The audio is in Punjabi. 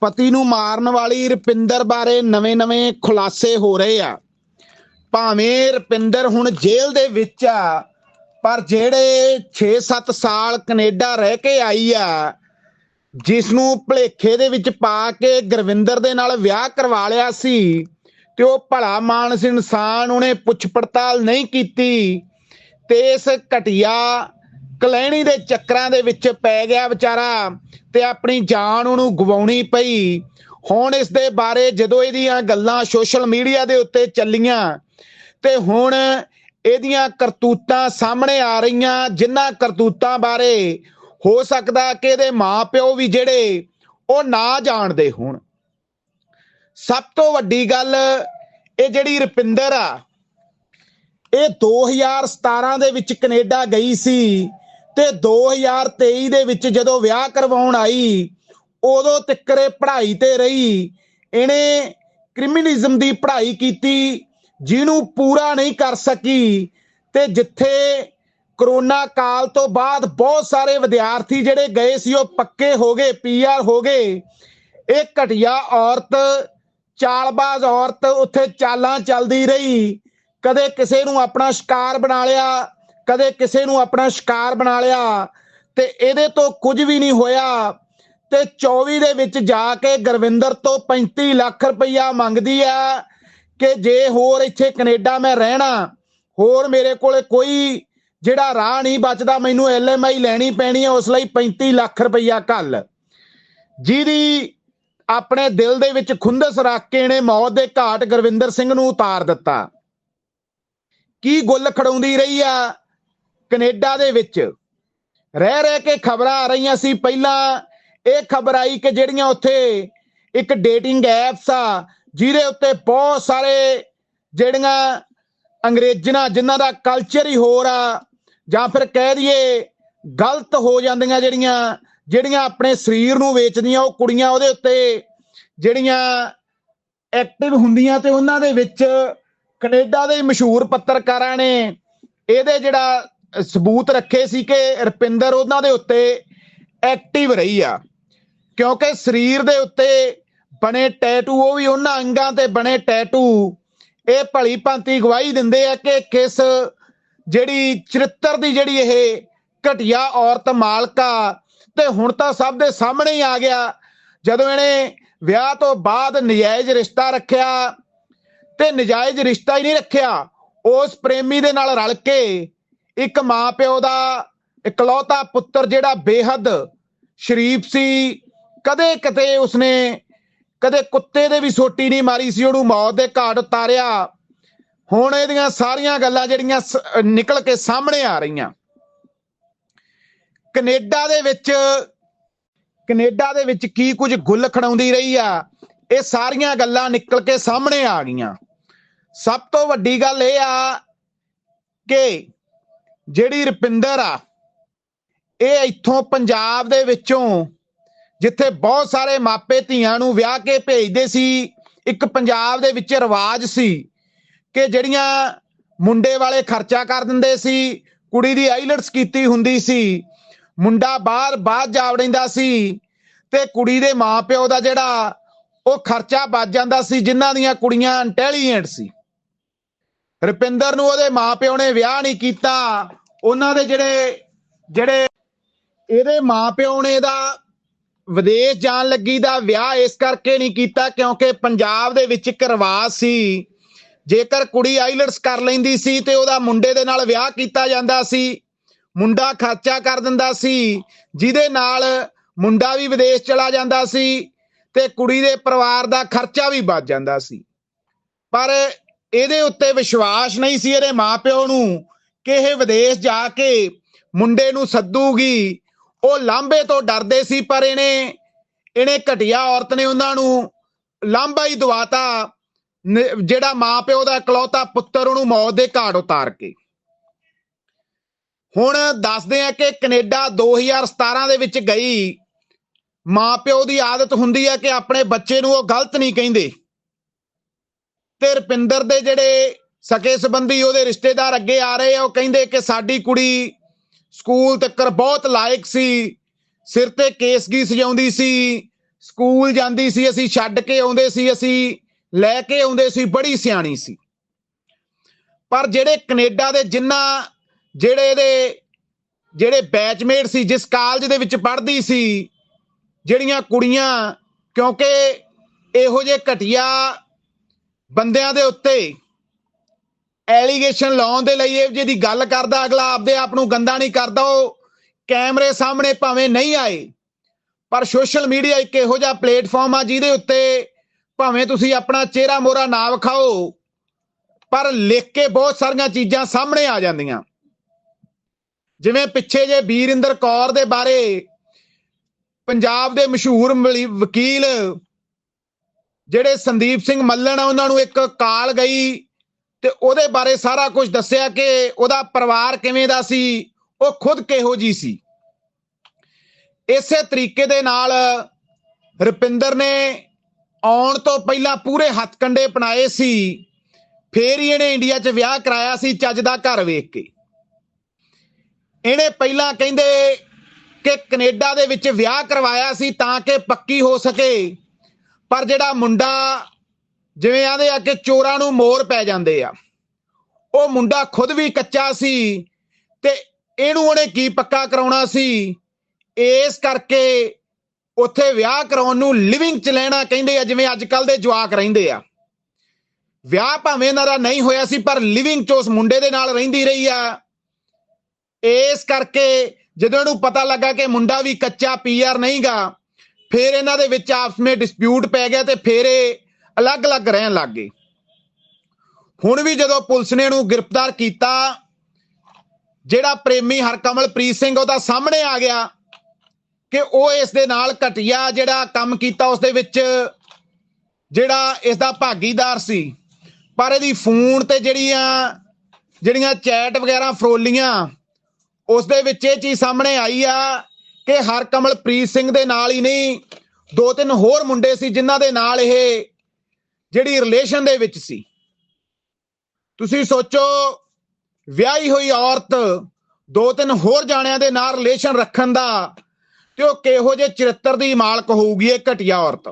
ਪਤੀ ਨੂੰ ਮਾਰਨ ਵਾਲੀ ਰੁਪਿੰਦਰ ਬਾਰੇ ਨਵੇਂ-ਨਵੇਂ ਖੁਲਾਸੇ ਹੋ ਰਹੇ ਆ। ਭਾਵੇਂ ਰੁਪਿੰਦਰ ਹੁਣ ਜੇਲ੍ਹ ਦੇ ਵਿੱਚ ਆ, ਪਰ ਜਿਹੜੇ 6-7 ਸਾਲ ਕੈਨੇਡਾ ਰਹਿ ਕੇ ਆਈ ਆ ਜਿਸ ਨੂੰ ਭਲੇਖੇ ਦੇ ਵਿੱਚ ਪਾ ਕੇ ਗੁਰਵਿੰਦਰ ਦੇ ਨਾਲ ਵਿਆਹ ਕਰਵਾ ਲਿਆ ਸੀ ਤੇ ਉਹ ਭਲਾ ਮਾਨਸ ਇਨਸਾਨ ਉਹਨੇ ਪੁੱਛ ਪੜਤਾਲ ਨਹੀਂ ਕੀਤੀ ਤੇ ਇਸ ਘਟਿਆ ਕਲੈਣੀ ਦੇ ਚੱਕਰਾਂ ਦੇ ਵਿੱਚ ਪੈ ਗਿਆ ਵਿਚਾਰਾ ਤੇ ਆਪਣੀ ਜਾਨ ਉਹਨੂੰ ਗਵਾਉਣੀ ਪਈ। ਹੁਣ ਇਸ ਦੇ ਬਾਰੇ ਜਦੋਂ ਇਹਦੀਆਂ ਗੱਲਾਂ ਸੋਸ਼ਲ ਮੀਡੀਆ ਦੇ ਉੱਤੇ ਚੱਲੀਆਂ ਤੇ ਹੁਣ ਇਹਦੀਆਂ ਕਰਤੂਤਾਂ ਸਾਹਮਣੇ ਆ ਰਹੀਆਂ, ਜਿਨ੍ਹਾਂ ਕਰਤੂਤਾਂ ਬਾਰੇ ਹੋ ਸਕਦਾ ਕਿ ਇਹਦੇ ਮਾਪਿਓ ਵੀ ਜਿਹੜੇ ਉਹ ਨਾ ਜਾਣਦੇ ਹੋਣ। ਸਭ ਤੋਂ ਵੱਡੀ ਗੱਲ ਇਹ ਜਿਹੜੀ ਰੁਪਿੰਦਰ ਆ, ਇਹ 2017 ਦੇ ਵਿੱਚ ਕੈਨੇਡਾ ਗਈ ਸੀ। ਤੇ 2023 ਦੇ ਵਿੱਚ ਜਦੋਂ ਵਿਆਹ ਕਰਵਾਉਣ ਆਈ, ਉਦੋਂ ਤਿੱਕਰੇ ਪੜ੍ਹਾਈ ਤੇ ਰਹੀ। ਇਹਨੇ ਕ੍ਰਿਮੀਨਲਿਜ਼ਮ ਦੀ ਪੜ੍ਹਾਈ ਕੀਤੀ, ਜਿਹਨੂੰ ਪੂਰਾ ਨਹੀਂ ਕਰ ਸਕੀ। ਤੇ ਜਿੱਥੇ ਕਰੋਨਾ ਕਾਲ ਤੋਂ ਬਾਅਦ ਬਹੁਤ ਸਾਰੇ ਵਿਦਿਆਰਥੀ ਜਿਹੜੇ ਗਏ ਸੀ, ਉਹ ਪੱਕੇ ਹੋ ਗਏ ਪੀਆਰ ਹੋ ਗਏ। ਇਹ ਘਟਿਆ ਔਰਤ, ਚਾਲਬਾਜ਼ ਔਰਤ ਉੱਥੇ ਚਾਲਾਂ ਚੱਲਦੀ ਰਹੀ। ਕਦੇ ਕਿਸੇ ਨੂੰ ਆਪਣਾ ਸ਼ਿਕਾਰ ਬਣਾ ਲਿਆ ਕਦੇ ਕਿਸੇ ਨੂੰ ਆਪਣਾ ਸ਼ਿਕਾਰ ਬਣਾ ਲਿਆ ਤੇ ਇਹਦੇ ਤੋਂ ਕੁਝ ਵੀ ਨਹੀਂ ਹੋਇਆ ਤੇ 24 ਦੇ ਵਿੱਚ ਜਾ ਕੇ ਗੁਰਵਿੰਦਰ ਤੋਂ 35 ਲੱਖ ਰੁਪਈਆ ਮੰਗਦੀ ਆ ਕਿ ਜੇ ਹੋਰ ਇੱਥੇ ਕੈਨੇਡਾ ਮੈਂ ਰਹਿਣਾ, ਹੋਰ ਮੇਰੇ ਕੋਲੇ ਕੋਈ ਜਿਹੜਾ ਰਾਹ ਨਹੀਂ ਬਚਦਾ, ਮੈਨੂੰ ਐਲਐਮਆਈ ਲੈਣੀ ਪੈਣੀ ਹੈ ਉਸ ਲਈ 35 ਲੱਖ ਰੁਪਈਆ ਕੱਲ। ਜਿਹਦੀ ਆਪਣੇ ਦਿਲ ਦੇ ਵਿੱਚ ਖੁੰਦਸ ਰੱਖ ਕੇ ਇਹਨੇ ਮੌਤ ਦੇ ਘਾਟ ਗੁਰਵਿੰਦਰ ਸਿੰਘ ਨੂੰ ਉਤਾਰ ਦਿੱਤਾ। ਕੀ ਗੁੱਲ ਖੜਾਉਂਦੀ ਰਹੀ ਆ? ਕੈਨੇਡਾ ਦੇ ਵਿੱਚ ਰਹਿ ਰਹਿ ਕੇ ਖਬਰਾਂ ਆ ਰਹੀਆਂ ਸੀ। ਪਹਿਲਾਂ ਇਹ ਖਬਰ ਆਈ ਕਿ ਜਿਹੜੀਆਂ ਉੱਥੇ ਇੱਕ ਡੇਟਿੰਗ ਐਪਸ ਆ, ਜਿਹਦੇ ਉੱਤੇ ਬਹੁਤ ਸਾਰੇ ਜਿਹੜੀਆਂ ਅੰਗਰੇਜ਼ਾਂ, ਜਿਨ੍ਹਾਂ ਦਾ ਕਲਚਰ ਹੀ ਹੋਰ ਆ, ਜਾਂ ਫਿਰ ਕਹਿ ਦਈਏ ਗਲਤ ਹੋ ਜਾਂਦੀਆਂ ਜਿਹੜੀਆਂ ਜਿਹੜੀਆਂ ਆਪਣੇ ਸਰੀਰ ਨੂੰ ਵੇਚਦੀਆਂ, ਉਹ ਕੁੜੀਆਂ ਉਹਦੇ ਉੱਤੇ ਜਿਹੜੀਆਂ ਐਕਟਿਵ ਹੁੰਦੀਆਂ ਤੇ ਉਹਨਾਂ ਦੇ ਵਿੱਚ ਕੈਨੇਡਾ ਦੇ ਮਸ਼ਹੂਰ ਪੱਤਰਕਾਰਾਂ ਨੇ, ਇਹਦੇ ਜਿਹੜਾ ਸਬੂਤ ਰੱਖੇ ਸੀ ਕਿ ਰਪਿੰਦਰ ਉਹਨਾਂ ਦੇ ਉੱਤੇ ਐਕਟਿਵ ਰਹੀ ਆ। ਕਿਉਂਕਿ ਸਰੀਰ ਦੇ ਉੱਤੇ ਬਣੇ ਟੈਟੂ ਉਹ ਵੀ ਉਹਨਾਂ ਅੰਗਾਂ ਤੇ ਬਣੇ ਟੈਟੂ ਇਹ ਭਲੀ ਭਾਂਤੀ ਗਵਾਹੀ ਦਿੰਦੇ ਆ ਕਿ ਕਿਸ ਜਿਹੜੀ ਚਰਿੱਤਰ ਦੀ ਜਿਹੜੀ ਇਹ ਘਟਿਆ ਔਰਤ ਮਾਲਕਾ ਤੇ ਹੁਣ ਤਾਂ ਸਭ ਦੇ ਸਾਹਮਣੇ ਹੀ ਆ ਗਿਆ। ਜਦੋਂ ਇਹਨੇ ਵਿਆਹ ਤੋਂ ਬਾਅਦ ਨਜਾਇਜ਼ ਰਿਸ਼ਤਾ ਰੱਖਿਆ ਤੇ ਨਜਾਇਜ਼ ਰਿਸ਼ਤਾ ਹੀ ਨਹੀਂ ਰੱਖਿਆ, ਉਸ ਪ੍ਰੇਮੀ ਦੇ ਨਾਲ ਰਲ ਕੇ ਇੱਕ ਮਾਂ ਪਿਓ ਦਾ ਇਕਲੌਤਾ ਪੁੱਤਰ ਜਿਹੜਾ ਬੇਹੱਦ ਸ਼ਰੀਫ ਸੀ ਕਦੇ ਕਿਤੇ ਉਸਨੇ ਕਦੇ ਕੁੱਤੇ ਦੇ ਵੀ ਸੋਟੀ ਨਹੀਂ ਮਾਰੀ ਸੀ, ਉਹਨੂੰ ਮੌਤ ਦੇ ਘਾਟ ਉਤਾਰਿਆ। ਹੁਣ ਇਹਦੀਆਂ ਸਾਰੀਆਂ ਗੱਲਾਂ ਜਿਹੜੀਆਂ ਸ- ਨਿਕਲ ਕੇ ਸਾਹਮਣੇ ਆ ਰਹੀਆਂ। ਕੈਨੇਡਾ ਦੇ ਵਿੱਚ, ਕੈਨੇਡਾ ਦੇ ਵਿੱਚ ਕੀ ਕੁਝ ਗੁੱਲ ਖੜਾਉਂਦੀ ਰਹੀ ਆ, ਇਹ ਸਾਰੀਆਂ ਗੱਲਾਂ ਨਿਕਲ ਕੇ ਸਾਹਮਣੇ ਆ ਗਈਆਂ। ਸਭ ਤੋਂ ਵੱਡੀ ਗੱਲ ਇਹ ਆ ਕਿ ਜਿਹੜੀ ਰੁਪਿੰਦਰ ਆ, ਇਹ ਇੱਥੋਂ ਪੰਜਾਬ ਦੇ ਵਿੱਚੋਂ ਜਿੱਥੇ ਬਹੁਤ ਸਾਰੇ ਮਾਪੇ ਧੀਆਂ ਨੂੰ ਵਿਆਹ ਕੇ ਭੇਜਦੇ ਸੀ, ਇੱਕ ਪੰਜਾਬ ਦੇ ਵਿੱਚ ਰਿਵਾਜ ਸੀ ਕਿ ਜਿਹੜੀਆਂ ਮੁੰਡੇ ਵਾਲੇ ਖਰਚਾ ਕਰ ਦਿੰਦੇ ਸੀ, ਕੁੜੀ ਦੀ ਆਈਲਟਸ ਕੀਤੀ ਹੁੰਦੀ ਸੀ, ਮੁੰਡਾ ਬਾਹਰ ਬਾਹਰ ਜਾ ਵੜਿੰਦਾ ਸੀ ਤੇ ਕੁੜੀ ਦੇ ਮਾਪਿਓ ਦਾ ਜਿਹੜਾ ਉਹ ਖਰਚਾ ਬਚ ਜਾਂਦਾ ਸੀ, ਜਿਨ੍ਹਾਂ ਦੀਆਂ ਕੁੜੀਆਂ ਇੰਟੈਲੀਜੈਂਟ ਸੀ। ਰੁਪਿੰਦਰ ਨੂੰ ਉਹਦੇ ਮਾਪਿਓ ਨੇ ਵਿਆਹ ਨਹੀਂ ਕੀਤਾ। ਉਹਨਾਂ ਦੇ ਜਿਹੜੇ ਜਿਹੜੇ ਇਹਦੇ ਮਾਪਿਓ ਨੇ ਇਹਦਾ ਵਿਦੇਸ਼ ਜਾਣ ਲੱਗੀ ਦਾ ਵਿਆਹ ਇਸ ਕਰਕੇ ਨਹੀਂ ਕੀਤਾ ਕਿਉਂਕਿ ਪੰਜਾਬ ਦੇ ਵਿੱਚ ਇੱਕ ਰਿਵਾਜ ਸੀ। ਜੇਕਰ ਕੁੜੀ ਆਈਲਟਸ ਕਰ ਲੈਂਦੀ ਸੀ ਤੇ ਉਹਦਾ ਮੁੰਡੇ ਦੇ ਨਾਲ ਵਿਆਹ ਕੀਤਾ ਜਾਂਦਾ ਸੀ। ਮੁੰਡਾ ਖਰਚਾ ਕਰ ਦਿੰਦਾ ਸੀ, ਜਿਹਦੇ ਨਾਲ ਮੁੰਡਾ ਵੀ ਵਿਦੇਸ਼ ਚਲਾ ਜਾਂਦਾ ਸੀ ਤੇ ਕੁੜੀ ਦੇ ਪਰਿਵਾਰ ਦਾ ਖਰਚਾ ਵੀ ਬਚ ਜਾਂਦਾ ਸੀ। ਪਰ ਇਹਦੇ ਉੱਤੇ ਵਿਸ਼ਵਾਸ ਨਹੀਂ ਸੀ ਇਹਦੇ ਮਾਪਿਓ ਨੂੰ ਕਿ ਇਹ ਵਿਦੇਸ਼ ਜਾ ਕੇ ਮੁੰਡੇ ਨੂੰ ਸੱਦੂਗੀ। ਉਹ ਲਾਂਬੇ ਤੋਂ ਡਰਦੇ ਸੀ, ਪਰ ਇਹਨੇ ਇਹਨੇ ਘਟਿਆ ਔਰਤ ਨੇ ਉਹਨਾਂ ਨੂੰ ਲਾਂਬਾ ਹੀ ਦਵਾਤਾ, ਨ- ਜਿਹੜਾ ਮਾਪਿਓ ਦਾ ਇਕਲੌਤਾ ਪੁੱਤਰ ਉਹਨੂੰ ਮੌਤ ਦੇ ਘਾਟ ਉਤਾਰ ਕੇ। ਹੁਣ ਦੱਸਦੇ ਆ ਕਿ ਕੈਨੇਡਾ 2017 ਦੇ ਵਿੱਚ ਗਈ। ਮਾਪਿਓ ਦੀ ਆਦਤ ਹੁੰਦੀ ਹੈ ਕਿ ਆਪਣੇ ਬੱਚੇ ਨੂੰ ਉਹ ਗਲਤ ਨਹੀਂ ਕਹਿੰਦੇ। ਤੇ ਰਪਿੰਦਰ ਦੇ ਜਿਹੜੇ ਸਕੇ ਸੰਬੰਧੀ ਉਹਦੇ ਰਿਸ਼ਤੇਦਾਰ ਅੱਗੇ ਆ ਰਹੇ ਆ, ਉਹ ਕਹਿੰਦੇ ਕਿ ਸਾਡੀ ਕੁੜੀ ਸਕੂਲ ਤੱਕ ਬਹੁਤ ਲਾਇਕ ਸੀ, ਸਿਰ ਤੇ ਕੇਸਗੀ ਸਜਾਉਂਦੀ ਸੀ, ਸਕੂਲ ਜਾਂਦੀ ਸੀ, ਅਸੀਂ ਛੱਡ ਕੇ ਆਉਂਦੇ ਸੀ, ਅਸੀਂ ਲੈ ਕੇ ਆਉਂਦੇ ਸੀ, ਬੜੀ ਸਿਆਣੀ ਸੀ। ਪਰ ਜਿਹੜੇ ਕੈਨੇਡਾ ਦੇ ਜਿੰਨਾ ਜਿਹੜੇ ਇਹਦੇ ਜਿਹੜੇ ਬੈਚਮੇਟ ਸੀ, ਜਿਸ ਕਾਲਜ ਦੇ ਵਿੱਚ ਪੜ੍ਹਦੀ ਸੀ, ਜਿਹੜੀਆਂ ਕੁੜੀਆਂ, ਕਿਉਂਕਿ ਇਹੋ ਜਿਹੇ ਘਟੀਆ ਬੰਦਿਆਂ ਦੇ ਉੱਤੇ ਐਲੀਗੇਸ਼ਨ ਲਾਉਣ ਦੇ ਲਈ ਇਹ ਜਿਹੀ ਦੀ ਗੱਲ ਕਰਦਾ, ਅਗਲਾ ਆਪਦੇ ਆਪ ਨੂੰ ਗੰਦਾ ਨਹੀਂ ਕਰਦਾ, ਉਹ ਕੈਮਰੇ ਸਾਹਮਣੇ ਭਾਵੇਂ ਨਹੀਂ ਆਏ, ਪਰ ਸੋਸ਼ਲ ਮੀਡੀਆ ਇੱਕ ਇਹੋ ਜਿਹਾ ਪਲੇਟਫਾਰਮ ਆ ਜਿਹਦੇ ਉੱਤੇ ਭਾਵੇਂ ਤੁਸੀਂ ਆਪਣਾ ਚਿਹਰਾ ਮੋਰਾ ਨਾ ਵਿਖਾਓ, ਪਰ ਲਿਖ ਕੇ ਬਹੁਤ ਸਾਰੀਆਂ ਚੀਜ਼ਾਂ ਸਾਹਮਣੇ ਆ ਜਾਂਦੀਆਂ। ਜਿਵੇਂ ਪਿੱਛੇ ਜੇ ਵੀਰਿੰਦਰ ਕੌਰ ਦੇ ਬਾਰੇ ਪੰਜਾਬ ਦੇ ਮਸ਼ਹੂਰ ਵਕੀਲ ਜਿਹੜੇ ਸੰਦੀਪ ਸਿੰਘ ਮੱਲਣ ਆ, ਉਹਨਾਂ ਨੂੰ ਇੱਕ ਕਾਲ ਗਈ ਤੇ ਉਹਦੇ ਬਾਰੇ ਸਾਰਾ ਕੁਝ ਦੱਸਿਆ ਕਿ ਉਹਦਾ ਪਰਿਵਾਰ ਕਿਵੇਂ ਦਾ ਸੀ, ਉਹ ਖੁਦ ਕਿਹੋ ਜੀ ਸੀ। ਇਸੇ ਤਰੀਕੇ ਦੇ ਨਾਲ ਰੁਪਿੰਦਰ ਨੇ ਆਉਣ ਤੋਂ ਪਹਿਲਾਂ ਪੂਰੇ ਹੱਥਕੰਡੇ ਪਣਾਏ ਸੀ, ਫੇਰ ਹੀ ਇਹਨੇ ਇੰਡੀਆ 'ਚ ਵਿਆਹ ਕਰਾਇਆ ਸੀ ਚੱਜ ਦਾ ਘਰ ਵੇਖ ਕੇ। ਇਹਨੇ ਪਹਿਲਾਂ ਕਹਿੰਦੇ ਕਿ ਕੈਨੇਡਾ ਦੇ ਵਿੱਚ ਵਿਆਹ ਕਰਵਾਇਆ ਸੀ ਤਾਂ ਕਿ ਪੱਕੀ ਹੋ ਸਕੇ। ਪਰ ਜਿਹੜਾ ਮੁੰਡਾ ਜਿਵੇਂ ਆਂਦੇ ਆ ਕਿ ਚੋਰਾਂ ਨੂੰ ਮੋਰ ਪੈ ਜਾਂਦੇ ਆ, ਉਹ ਮੁੰਡਾ ਖੁਦ ਵੀ ਕੱਚਾ ਸੀ ਤੇ ਇਹਨੂੰ ਉਹਨੇ ਕੀ ਪੱਕਾ ਕਰਾਉਣਾ ਸੀ? ਇਸ ਕਰਕੇ ਉੱਥੇ ਵਿਆਹ ਕਰਾਉਣ ਨੂੰ ਲਿਵਿੰਗ ਚ ਲੈਣਾ ਕਹਿੰਦੇ ਆ, ਜਿਵੇਂ ਅੱਜ ਕੱਲ ਦੇ ਜਵਾਕ ਰਹਿੰਦੇ ਆ। ਵਿਆਹ ਭਾਵੇਂ ਇਹਨਾਂ ਦਾ ਨਹੀਂ ਹੋਇਆ ਸੀ, ਪਰ ਲਿਵਿੰਗ ਚ ਉਸ ਮੁੰਡੇ ਦੇ ਨਾਲ ਰਹਿੰਦੀ ਰਹੀ ਆ। ਇਸ ਕਰਕੇ ਜਦੋਂ ਇਹਨੂੰ ਪਤਾ ਲੱਗਾ ਕਿ ਮੁੰਡਾ ਵੀ ਕੱਚਾ ਪੀਆਰ ਨਹੀਂਗਾ ਫਿਰ ਇਹਨਾਂ ਦੇ ਵਿੱਚ ਆਪਸ ਵਿੱਚ ਡਿਸਪਿਊਟ ਪੈ ਗਿਆ ਤੇ ਫਿਰ ਇਹ ਅਲੱਗ-ਅਲੱਗ ਰਹਿਣ ਲੱਗ ਗਏ। ਹੁਣ ਵੀ ਜਦੋਂ ਪੁਲਿਸ ਨੇ ਇਹਨੂੰ ਗ੍ਰਿਫਤਾਰ ਕੀਤਾ, ਜਿਹੜਾ ਪ੍ਰੇਮੀ ਹਰਕਮਲਪ੍ਰੀਤ ਸਿੰਘ ਉਹਦਾ ਸਾਹਮਣੇ ਆ ਗਿਆ ਕਿ ਉਹ ਇਸ ਦੇ ਨਾਲ ਘਟਿਆ ਜਿਹੜਾ ਕੰਮ ਕੀਤਾ ਉਸ ਦੇ ਵਿੱਚ, ਜਿਹੜਾ ਇਸ ਦਾ ਭਾਗੀਦਾਰ ਸੀ। ਪਰ ਇਹਦੀ ਫੋਨ ਤੇ ਜਿਹੜੀਆਂ ਜਿਹੜੀਆਂ ਚੈਟ ਵਗੈਰਾ ਫਰੋਲੀਆਂ, ਉਸ ਦੇ ਵਿੱਚ ਇਹ ਚੀਜ਼ ਸਾਹਮਣੇ ਆਈ ਆ ਕਿ ਹਰ ਕਮਲਪ੍ਰੀਤ ਸਿੰਘ ਦੇ ਨਾਲ ਹੀ ਨਹੀਂ, ਦੋ ਤਿੰਨ ਹੋਰ ਮੁੰਡੇ ਸੀ ਜਿਨ੍ਹਾਂ ਦੇ ਨਾਲ ਇਹ ਜਿਹੜੀ ਰਿਲੇਸ਼ਨ ਦੇ ਵਿੱਚ ਸੀ। ਤੁਸੀਂ ਸੋਚੋ, ਵਿਆਹੀ ਹੋਈ ਔਰਤ ਦੋ ਤਿੰਨ ਹੋਰ ਜਾਣਿਆਂ ਦੇ ਨਾਲ ਰਿਲੇਸ਼ਨ ਰੱਖਣ ਦਾ ਤੇ ਉਹ ਕਿਹੋ ਜਿਹੇ ਚਰਿੱਤਰ ਦੀ ਮਾਲਕ ਹੋਊਗੀ ਇਹ ਘਟਿਆ ਔਰਤ?